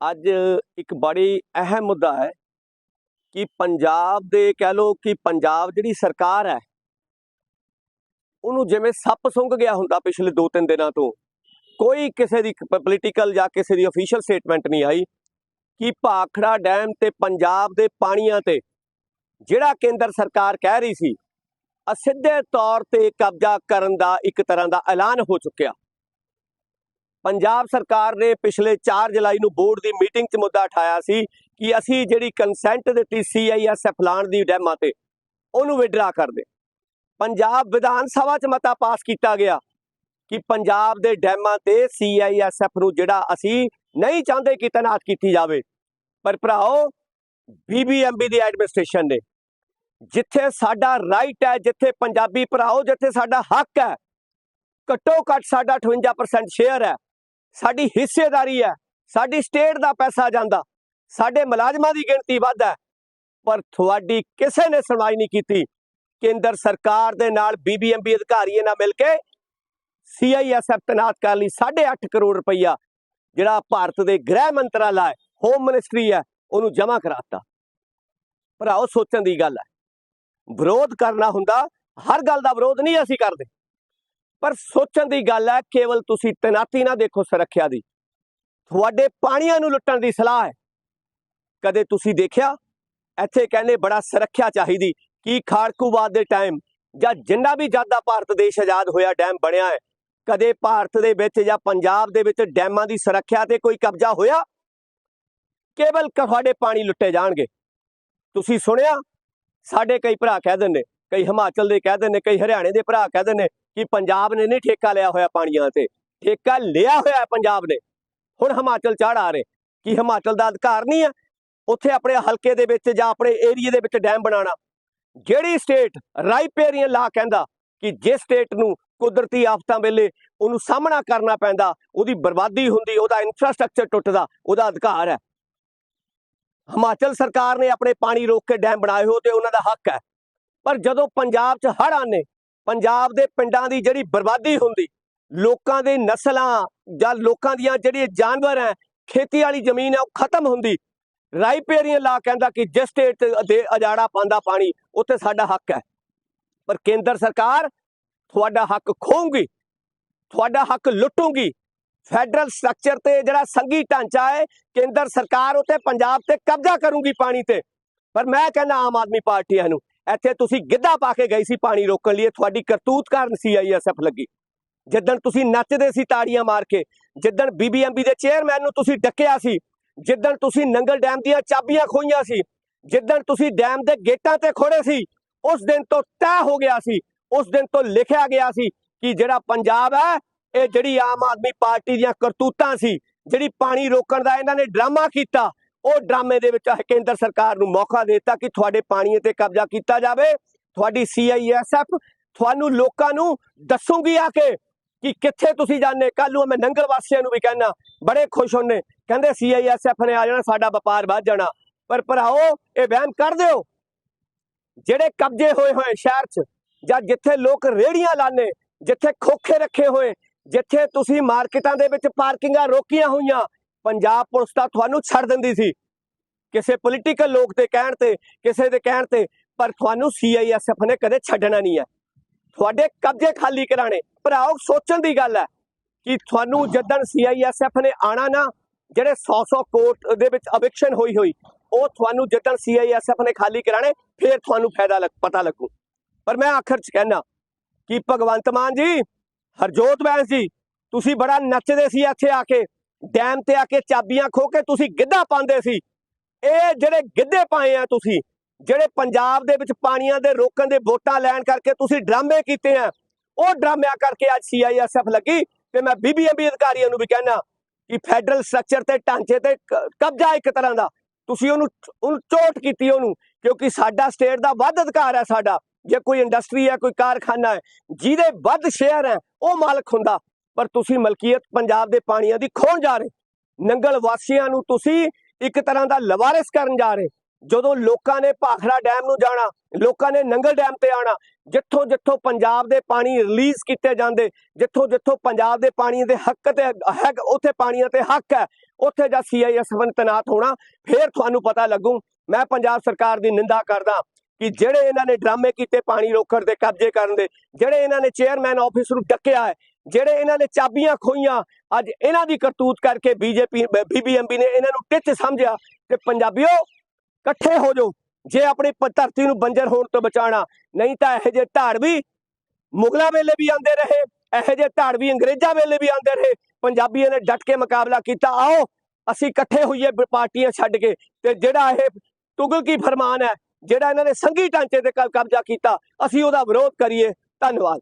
ਅੱਜ ਇੱਕ ਬੜੀ ਅਹਿਮ ਮੁੱਦਾ ਹੈ ਕਿ ਪੰਜਾਬ ਦੇ ਕਹਿ ਲੋ ਕਿ ਪੰਜਾਬ ਜਿਹੜੀ ਸਰਕਾਰ ਹੈ, ਉਹਨੂੰ ਜਿਵੇਂ ਸੱਪ ਸੁੰਘ ਗਿਆ ਹੁੰਦਾ ਪਿਛਲੇ 2-3 ਦਿਨਾਂ ਤੋਂ, ਕੋਈ ਕਿਸੇ ਦੀ ਪੋਲੀਟੀਕਲ ਜਾਂ ਕਿਸੇ ਦੀ ਅਫੀਸ਼ੀਅਲ ਸਟੇਟਮੈਂਟ ਨਹੀਂ ਆਈ ਕਿ ਭਾਖੜਾ ਡੈਮ ਤੇ ਪੰਜਾਬ ਦੇ ਪਾਣੀਆਂ ਤੇ ਜਿਹੜਾ ਕੇਂਦਰ ਸਰਕਾਰ ਕਹਿ ਰਹੀ ਸੀ, ਅਸਿੱਧੇ ਤੌਰ ਤੇ ਕਬਜ਼ਾ ਕਰਨ ਦਾ ਇੱਕ ਤਰ੍ਹਾਂ ਦਾ ਐਲਾਨ ਹੋ ਚੁੱਕਿਆ। ਪੰਜਾਬ ਸਰਕਾਰ ਨੇ ਪਿਛਲੇ 4 ਜੁਲਾਈ ਨੂੰ ਬੋਰਡ ਦੀ ਮੀਟਿੰਗ 'ਚ ਮੁੱਦਾ ਉਠਾਇਆ ਸੀ ਕਿ ਅਸੀਂ ਜਿਹੜੀ ਕੰਸੈਂਟ ਦਿੱਤੀ ਸੀਆਈਐਸਐਫ ਲਾਣ ਦੀ ਡੈਮਾਂ ਤੇ, ਉਹਨੂੰ ਵਿਡਰਾ ਕਰ ਦੇ। ਪੰਜਾਬ ਵਿਧਾਨ ਸਭਾ 'ਚ ਮਤਾ ਪਾਸ ਕੀਤਾ ਗਿਆ ਕਿ ਪੰਜਾਬ ਦੇ ਡੈਮਾਂ ਤੇ ਸੀਆਈਐਸਐਫ ਨੂੰ ਜਿਹੜਾ ਅਸੀਂ ਨਹੀਂ ਚਾਹੁੰਦੇ ਕਿ ਤੈਨਾਤ ਕੀਤੀ ਜਾਵੇ, ਪਰ ਭਰਾਓ ਬੀਬੀਐਮਬੀ ਦੀ ਐਡਮਿਨਿਸਟ੍ਰੇਸ਼ਨ ਨੇ, ਜਿੱਥੇ ਸਾਡਾ ਰਾਈਟ ਹੈ, ਜਿੱਥੇ ਪੰਜਾਬੀ ਭਰਾਓ, ਜਿੱਥੇ ਸਾਡਾ ਹੱਕ ਹੈ, ਘੱਟੋ ਘੱਟ ਸਾਡਾ 58% ਸ਼ੇਅਰ ਹੈ ਸਾਡੀ ਹਿੱਸੇਦਾਰੀ ਹੈ, ਸਾਡੀ ਸਟੇਟ ਦਾ ਪੈਸਾ ਜਾਂਦਾ, ਸਾਡੇ ਮੁਲਾਜ਼ਮਾਂ ਦੀ ਗਿਣਤੀ ਵੱਧ ਹੈ, ਪਰ ਤੁਹਾਡੀ ਕਿਸੇ ਨੇ ਸੁਣਵਾਈ ਨਹੀਂ ਕੀਤੀ। ਕੇਂਦਰ ਸਰਕਾਰ ਦੇ ਨਾਲ ਬੀਬੀਐਮਬੀ ਅਧਿਕਾਰੀਆਂ ਨਾਲ ਮਿਲ ਕੇ ਸੀਆਈਐਸਐਫ ਤੈਨਾਤ ਕਰਨ ਲਈ 8.5 ਕਰੋੜ ਰੁਪਈਆ ਜਿਹੜਾ ਭਾਰਤ ਦੇ ਗ੍ਰਹਿ ਮੰਤਰਾਲਾ ਹੈ ਹੋਮ ਮਿਨਿਸਟਰੀ ਹੈ, ਉਹਨੂੰ ਜਮ੍ਹਾਂ ਕਰਾਤਾ। ਭਰਾਓ, ਸੋਚਣ ਦੀ ਗੱਲ ਹੈ, ਵਿਰੋਧ ਕਰਨਾ ਹੁੰਦਾ, ਹਰ ਗੱਲ ਦਾ ਵਿਰੋਧ ਨਹੀਂ ਅਸੀਂ ਕਰਦੇ। ਪਰ ਸੋਚਣ ਦੀ ਗੱਲ ਹੈ, ਕੇਵਲ ਤੁਸੀਂ ਤੈਨਾਤੀ ਨਾ ਦੇਖੋ ਸੁਰੱਖਿਆ ਦੀ। ਤੁਹਾਡੇ ਪਾਣੀਆਂ ਨੂੰ ਲੁੱਟਣ ਦੀ ਸਲਾਹ ਹੈ। ਕਦੇ ਤੁਸੀਂ ਦੇਖਿਆ? ਇੱਥੇ ਕਹਿੰਦੇ ਬੜਾ ਸੁਰੱਖਿਆ ਚਾਹੀਦੀ, ਕੀ ਖਾੜਕੂਵਾਦ ਦੇ ਟਾਈਮ ਜਾਂ ਜਿੰਨਾ ਵੀ ਜ਼ਿਆਦਾ ਭਾਰਤ ਦੇਸ਼ ਆਜ਼ਾਦ ਹੋਇਆ ਡੈਮ ਬਣਿਆ ਹੈ, ਕਦੇ ਭਾਰਤ ਦੇ ਵਿੱਚ ਜਾਂ ਪੰਜਾਬ ਦੇ ਵਿੱਚ ਡੈਮਾਂ ਦੀ ਸੁਰੱਖਿਆ ਤੇ ਕੋਈ ਕਬਜ਼ਾ ਹੋਇਆ? ਕੇਵਲ ਤੁਹਾਡੇ ਪਾਣੀ ਲੁੱਟੇ ਜਾਣਗੇ। ਤੁਸੀਂ ਸੁਣਿਆ? ਸਾਡੇ ਕਈ ਭਰਾ ਕਹਿ ਦਿੰਦੇ ਕਈ ਹਿਮਾਚਲ ਦੇ ਕਹਿ ਦਿੰਦੇ, ਕਈ ਹਰਿਆਣੇ ਦੇ ਭਰਾ ਕਹਿ ਦਿੰਦੇ ਕਿ ਪੰਜਾਬ ਨੇ ਨਹੀਂ ਠੇਕਾ ਲਿਆ ਹੋਇਆ ਪਾਣੀਆਂ ਤੇ। ਠੇਕਾ ਲਿਆ ਹੋਇਆ ਪੰਜਾਬ ਨੇ। ਹੁਣ ਹਿਮਾਚਲ ਚੜ ਆ ਰਹੇ। ਕਿ ਹਿਮਾਚਲ ਦਾ ਅਧਿਕਾਰ ਨਹੀਂ ਹੈ? ਉੱਥੇ ਆਪਣੇ ਹਲਕੇ ਦੇ ਵਿੱਚ ਜਾਂ ਆਪਣੇ ਏਰੀਏ ਦੇ ਵਿੱਚ ਡੈਮ ਬਣਾਉਣਾ। ਜਿਹੜੀ ਸਟੇਟ ਰਾਈਪੇਰੀਅਨ ਲਾ ਕਹਿੰਦਾ ਕਿ ਜਿਸ ਸਟੇਟ ਨੂੰ ਕੁਦਰਤੀ ਆਫਤਾਂ ਵੇਲੇ ਉਹਨੂੰ ਸਾਹਮਣਾ ਕਰਨਾ ਪੈਂਦਾ, ਉਹਦੀ ਬਰਬਾਦੀ ਹੁੰਦੀ, ਉਹਦਾ ਇਨਫਰਾਸਟ੍ਰਕਚਰ ਟੁੱਟਦਾ, ਉਹਦਾ ਅਧਿਕਾਰ ਹੈ। ਹਿਮਾਚਲ ਸਰਕਾਰ ਨੇ ਆਪਣੇ ਪਾਣੀ ਰੋਕ ਕੇ ਡੈਮ ਬਣਾਏ ਹੋ ਤੇ ਉਹਨਾਂ ਦਾ ਹੱਕ ਹੈ। ਪਰ ਜਦੋਂ ਪੰਜਾਬ 'ਚ ਹੜ੍ਹ ਆਨੇ ਪੰਜਾਬ ਦੇ ਪਿੰਡਾਂ ਦੀ ਜਿਹੜੀ ਬਰਬਾਦੀ ਹੁੰਦੀ, ਲੋਕਾਂ ਦੇ ਨਸਲਾਂ ਜਾਂ ਲੋਕਾਂ ਦੀਆਂ ਜਿਹੜੇ ਜਾਨਵਰ ਹੈ, ਖੇਤੀ ਵਾਲੀ ਜ਼ਮੀਨ ਹੈ, ਉਹ ਖਤਮ ਹੁੰਦੀ। ਰਾਈਪੇਰੀਅਨ ਲਾ ਕਹਿੰਦਾ ਕਿ ਜਿਸ ਸਟੇਟ ਦੇ ਅਜਾੜਾ ਪਾਉਂਦਾ ਪਾਣੀ, ਉੱਥੇ ਸਾਡਾ ਹੱਕ ਹੈ। ਪਰ ਕੇਂਦਰ ਸਰਕਾਰ ਤੁਹਾਡਾ ਹੱਕ ਖੋਊਗੀ, ਤੁਹਾਡਾ ਹੱਕ ਲੁੱਟੂਗੀ। ਫੈਡਰਲ ਸਟਰਕਚਰ ਤੇ ਜਿਹੜਾ ਸੰਘੀ ਢਾਂਚਾ ਹੈ, ਕੇਂਦਰ ਸਰਕਾਰ ਉੱਤੇ ਪੰਜਾਬ ਤੇ ਕਬਜ਼ਾ ਕਰੂਗੀ ਪਾਣੀ ਤੇ। ਪਰ ਮੈਂ ਕਹਿੰਦਾ ਆਮ ਆਦਮੀ ਪਾਰਟੀ ਨੂੰ ਇੱਥੇ ਤੁਸੀਂ ਗਿੱਧਾ ਪਾ ਕੇ ਗਈ ਸੀ ਪਾਣੀ ਰੋਕਣ ਲਈ ਤੁਹਾਡੀ ਕਰਤੂਤ ਕਾਰਨ ਸੀਆਈਐਸਐਫ ਲੱਗੀ। ਜਿੱਦਣ ਤੁਸੀਂ ਨੱਚਦੇ ਸੀ ਤਾੜੀਆਂ ਮਾਰ ਕੇ, ਜਿੱਦਣ ਬੀਬੀਐਮਬੀ ਦੇ ਚੇਅਰਮੈਨ ਨੂੰ ਤੁਸੀਂ ਡੱਕਿਆ ਸੀ, ਜਿੱਦਣ ਤੁਸੀਂ ਨੰਗਲ ਡੈਮ ਦੀਆਂ ਚਾਬੀਆਂ ਖੋਈਆਂ ਸੀ, ਜਿੱਦਣ ਤੁਸੀਂ ਡੈਮ ਦੇ ਗੇਟਾਂ ਤੇ ਖੋੜੇ ਸੀ, ਉਸ ਦਿਨ ਤੋਂ ਤੈਅ ਹੋ ਗਿਆ ਸੀ, ਉਸ ਦਿਨ ਤੋਂ ਲਿਖਿਆ ਗਿਆ ਸੀ ਕਿ ਜਿਹੜਾ ਪੰਜਾਬ ਹੈ, ਇਹ ਜਿਹੜੀ ਆਮ ਆਦਮੀ ਪਾਰਟੀ ਦੀਆਂ ਕਰਤੂਤਾਂ ਸੀ, ਜਿਹੜੀ ਪਾਣੀ ਰੋਕਣ ਦਾ ਇਹਨਾਂ ਨੇ ਡਰਾਮਾ ਕੀਤਾ ਉਹ ਡਰਾਮੇ ਦੇ ਵਿੱਚ ਕੇਂਦਰ ਸਰਕਾਰ ਨੂੰ ਮੌਕਾ ਦਿੱਤਾ ਕਿ ਤੁਹਾਡੇ ਪਾਣੀ ਤੇ ਕਬਜ਼ਾ ਕੀਤਾ ਜਾਵੇ। ਤੁਹਾਡੀ ਸੀਆਈਐਸਐਫ ਤੁਹਾਨੂੰ ਲੋਕਾਂ ਨੂੰ ਦੱਸੂਗੀ ਆ ਕੇ ਕਿ ਕਿੱਥੇ ਤੁਸੀਂ ਜਾਣੇ ਕੱਲ ਨੂੰ ਮੈਂ ਨੰਗਲ ਵਾਸੀਆਂ ਨੂੰ ਵੀ ਕਹਿਣਾ ਬੜੇ ਖੁਸ਼ ਹੁੰਨੇ ਕਹਿੰਦੇ ਸੀਆਈਐਸਐਫ ਨੇ ਆ ਜਾਣਾ, ਸਾਡਾ ਵਪਾਰ ਵੱਧ ਜਾਣਾ। ਪਰ ਭਰਾਓ, ਇਹ ਵਹਿਮ ਕਰ ਦਿਓ। ਜਿਹੜੇ ਕਬਜ਼ੇ ਹੋਏ ਹੋਏ ਸ਼ਹਿਰ 'ਚ ਜਾਂ ਜਿੱਥੇ ਲੋਕ ਰੇੜੀਆਂ ਲਾਣੇ ਜਿੱਥੇ ਖੋਖੇ ਰੱਖੇ ਹੋਏ, ਜਿੱਥੇ ਤੁਸੀਂ ਮਾਰਕੀਟਾਂ ਦੇ ਵਿੱਚ ਪਾਰਕਿੰਗਾਂ ਰੋਕੀਆਂ ਹੋਈਆਂ ਪੰਜਾਬ ਪੁਲਿਸ ਤਾਂ ਤੁਹਾਨੂੰ ਛੱਡ ਦਿੰਦੀ ਸੀ। ਕਿਸੇ ਪੋਲੀਟੀਕਲ ਲੋਕ ਦੇ ਕਹਿਣ ਤੇ, ਕਿਸੇ ਦੇ ਕਹਿਣ ਤੇ, ਪਰ ਤੁਹਾਨੂੰ ਸੀਆਈਐਸਐਫ ਨੇ ਕਦੇ ਛੱਡਣਾ ਨਹੀਂ ਹੈ। ਤੁਹਾਡੇ ਕਬਜ਼ੇ ਖਾਲੀ ਕਰਾਣੇ ਭਰਾਓ, ਸੋਚਣ ਦੀ ਗੱਲ ਹੈ ਕਿ ਤੁਹਾਨੂੰ ਜਦਨ ਸੀਆਈਐਸਐਫ ਨੇ ਆਣਾ ਨਾ, ਜਿਹੜੇ 100-100 ਕੋਰਟ ਦੇ ਵਿੱਚ ਅਵਿਕਸ਼ਨ ਹੋਈ ਹੋਈ, ਉਹ ਤੁਹਾਨੂੰ ਜਦਨ ਸੀਆਈਐਸਐਫ ਨੇ ਖਾਲੀ ਕਰਾਣੇ ਫਿਰ ਤੁਹਾਨੂੰ ਫਾਇਦਾ ਲੱਗ, ਪਤਾ ਲੱਗੂ। ਪਰ ਮੈਂ ਆਖਰ ਚ ਕਹਿਣਾ ਕਿ ਭਗਵੰਤ ਮਾਨ ਜੀ, ਹਰਜੋਤ ਬੈਂਸ ਜੀ, ਤੁਸੀਂ ਬੜਾ ਨੱਚਦੇ ਸੀ ਇੱਥੇ ਆ ਕੇ। ਡੈਮ ਤੇ ਆ ਕੇ ਚਾਬੀਆਂ ਖੋ ਕੇ ਤੁਸੀਂ ਗਿੱਧਾ ਪਾਉਂਦੇ ਸੀ। ਇਹ ਜਿਹੜੇ ਗਿੱਧੇ ਪਾਏ ਆ ਤੁਸੀਂ, ਜਿਹੜੇ ਪੰਜਾਬ ਦੇ ਵਿੱਚ ਪਾਣੀਆਂ ਦੇ ਰੋਕਣ ਦੇ ਵੋਟਾਂ ਲੈਣ ਕਰਕੇ ਤੁਸੀਂ ਡਰਾਮੇ ਕੀਤੇ ਆ, ਉਹ ਡਰਾਮਿਆਂ ਕਰਕੇ ਅੱਜ ਸੀਆਈਐਸਐਫ ਲੱਗੀ ਤੇ ਮੈਂ ਬੀਬੀਐਮਬੀ ਅਧਿਕਾਰੀਆਂ ਨੂੰ ਵੀ ਕਹਿਣਾ ਕਿ ਫੈਡਰਲ ਸਟਰਕਚਰ ਤੇ ਢਾਂਚੇ ਤੇ ਕਬਜ਼ਾ ਇੱਕ ਤਰ੍ਹਾਂ ਦਾ। ਤੁਸੀਂ ਉਹਨੂੰ ਉਹਨੂੰ ਚੋਟ ਕੀਤੀ ਉਹਨੂੰ, ਕਿਉਂਕਿ ਸਾਡਾ ਸਟੇਟ ਦਾ ਵੱਧ ਅਧਿਕਾਰ ਹੈ ਸਾਡਾ। ਜੇ ਕੋਈ ਇੰਡਸਟਰੀ ਹੈ, ਕੋਈ ਕਾਰਖਾਨਾ ਹੈ, ਜਿਹਦੇ ਵੱਧ ਸ਼ੇਅਰ ਹੈ, ਉਹ ਮਾਲਕ ਹੁੰਦਾ। ਪਰ ਤੁਸੀਂ ਮਲਕੀਅਤ ਪੰਜਾਬ ਦੇ ਪਾਣੀਆਂ ਦੀ ਖੋਣ ਜਾ ਰਹੇ ਨੰਗਲ ਵਾਸੀਆਂ ਨੂੰ ਤੁਸੀਂ ਇੱਕ ਤਰ੍ਹਾਂ ਦਾ ਲਵਾਰਿਸ ਕਰਨ ਜਾ ਰਹੇ ਜਦੋਂ ਲੋਕਾਂ ਨੇ ਭਾਖੜਾ ਡੈਮ ਨੂੰ ਜਾਣਾ, ਲੋਕਾਂ ਨੇ ਨੰਗਲ ਡੈਮ ਤੇ ਆਣਾ ਜਿੱਥੋਂ ਜਿੱਥੋਂ ਪੰਜਾਬ ਦੇ ਪਾਣੀ ਰਿਲੀਜ਼ ਕੀਤੇ ਜਾਂਦੇ, ਜਿੱਥੋਂ ਜਿੱਥੋਂ ਪੰਜਾਬ ਦੇ ਪਾਣੀ ਦੇ ਹੱਕ ਤੇ ਹੈ ਉੱਥੇ ਪਾਣੀਆਂ ਤੇ ਹੱਕ ਹੈ, ਉੱਥੇ ਜਾਂ ਸੀਆਈਐਸਐਫ ਤੈਨਾਤ ਹੋਣਾ, ਫੇਰ ਤੁਹਾਨੂੰ ਪਤਾ ਲੱਗੂ। ਮੈਂ ਪੰਜਾਬ ਸਰਕਾਰ ਦੀ ਨਿੰਦਾ ਕਰਦਾ ਕਿ ਜਿਹੜੇ ਇਹਨਾਂ ਨੇ ਡਰਾਮੇ ਕੀਤੇ ਪਾਣੀ ਰੋਕਣ ਦੇ, ਕਬਜ਼ੇ ਕਰਨ ਦੇ, ਜਿਹੜੇ ਇਹਨਾਂ ਨੇ ਚੇਅਰਮੈਨ ਆਫਿਸ ਨੂੰ ਡੱਕਿਆ ਹੈ ਜਿਹੜੇ ਇਹਨਾਂ ਨੇ ਚਾਬੀਆਂ ਖੋਈਆਂ, ਅੱਜ ਇਹਨਾਂ ਦੀ ਕਰਤੂਤ ਕਰਕੇ ਬੀਜੇਪੀ ਬੀਬੀਐਮਬੀ ਨੇ ਇਹਨਾਂ ਨੂੰ ਟਿੱਚ ਸਮਝਿਆ ਤੇ ਪੰਜਾਬੀਓ ਇਕੱਠੇ ਹੋ ਜਾਓ, ਜੇ ਆਪਣੀ ਧਰਤੀ ਨੂੰ ਬੰਜਰ ਹੋਣ ਤੋਂ ਬਚਾਉਣਾ, ਨਹੀਂ ਤਾਂ ਇਹੋ ਜਿਹੇ ਢਾੜਵੀ ਮੁਗਲਾਂ ਵੇਲੇ ਵੀ ਆਉਂਦੇ ਰਹੇ, ਇਹੋ ਜਿਹੇ ਢਾੜਵੀ ਅੰਗਰੇਜ਼ਾਂ ਵੇਲੇ ਵੀ ਆਉਂਦੇ ਰਹੇ, ਪੰਜਾਬੀਆਂ ਨੇ ਡਟ ਕੇ ਮੁਕਾਬਲਾ ਕੀਤਾ, ਆਓ ਅਸੀਂ ਇਕੱਠੇ ਹੋਈਏ ਪਾਰਟੀਆਂ ਛੱਡ ਕੇ, ਤੇ ਜਿਹੜਾ ਇਹ ਤੁਗਲ ਕੀ ਫਰਮਾਨ ਹੈ, ਜਿਹੜਾ ਇਹਨਾਂ ਨੇ ਸੰਘੀ ਢਾਂਚੇ ਤੇ ਕ- ਕਬਜ਼ਾ ਕੀਤਾ, ਅਸੀਂ ਉਹਦਾ ਵਿਰੋਧ ਕਰੀਏ, ਧੰਨਵਾਦ।